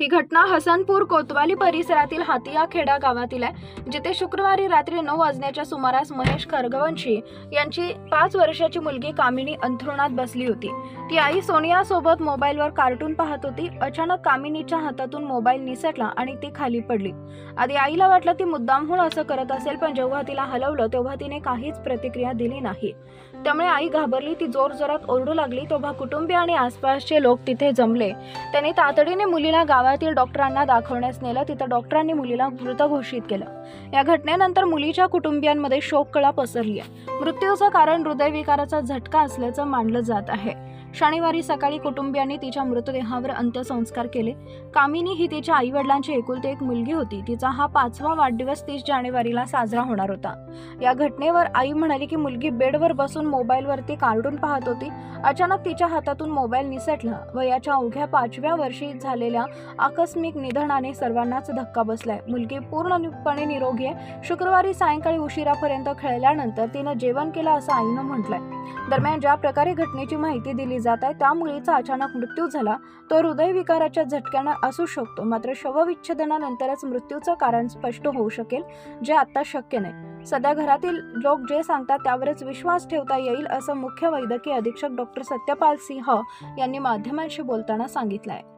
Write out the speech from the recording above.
ही घटना हसनपूर कोतवाली परिसरातील हातिया खेडा गावातील आहे जिथे शुक्रवारी रात्री नऊ वाजण्याच्या सुमारास महेश खरगवंशी यांची पाच वर्षाची मुलगी कामिनी अंथरुणात बसली होती. ती आई सोनिया सोबत मोबाईलवर कार्टून पाहत होती. अचानक कामिनीच्या हातातून मोबाईल निसटला आणि ती खाली पडली. आधी आईला वाटलं ती मुद्दामहून असं करत असेल पण जेव्हा तिला हलवलं तेव्हा तिने काहीच प्रतिक्रिया दिली नाही. त्यामुळे आई घाबरली ती जोर जोरात ओरडू लागली. तेव्हा कुटुंबीय आणि आसपासचे लोक तिथे जमले. त्यांनी तातडीने मुलीला गावातील डॉक्टरांना दाखवण्यास नेलं. तिथं डॉक्टरांनी मुलीला मृत घोषित केलं. या घटनेनंतर मुलीच्या कुटुंबियांमध्ये शोककळा पसरली आहे. मृत्यूचं कारण हृदयविकाराचा झटका असल्याचं मानलं जात आहे. शनिवारी सकाळी कुटुंबियांनी तिच्या मृतदेहावर अंत्यसंस्कार केले. कामिनी ही तिच्या आई वडिलांची एकुलती एक मुलगी होती. तिचा हा पाचवा वाढदिवस तीस जानेवारीला साजरा होणार होता. या घटनेवर आई म्हणाली की मुलगी बेडवर बसून मोबाईलवरती कार्टून पाहत होती. अचानक तिच्या हातातून मोबाईल निसटला वयाच्या अवघ्या पाचव्या वर्षी झालेल्या आकस्मिक निधनाने सर्वांनाच धक्का बसलाय. मुलगी पूर्णपणे निरोगी आहे. शुक्रवारी सायंकाळी उशिरापर्यंत खेळल्यानंतर तिनं जेवण केलं असं आईनं म्हटलंय. दरम्यान ज्या प्रकारे घटनेची माहिती दिली जात आहे त्या मुलीचा अचानक मृत्यू झाला. तो हृदयविकाराच्या झटक्यानं असू शकतो मात्र शवविच्छेदनानंतरच मृत्यूचं कारण स्पष्ट होऊ शकेल जे आता शक्य नाही. सध्या घरातील लोक जे सांगतात त्यावरच विश्वास ठेवता येईल असं मुख्य वैद्यकीय अधीक्षक डॉक्टर सत्यपाल सिंह यांनी माध्यमांशी बोलताना सांगितलं आहे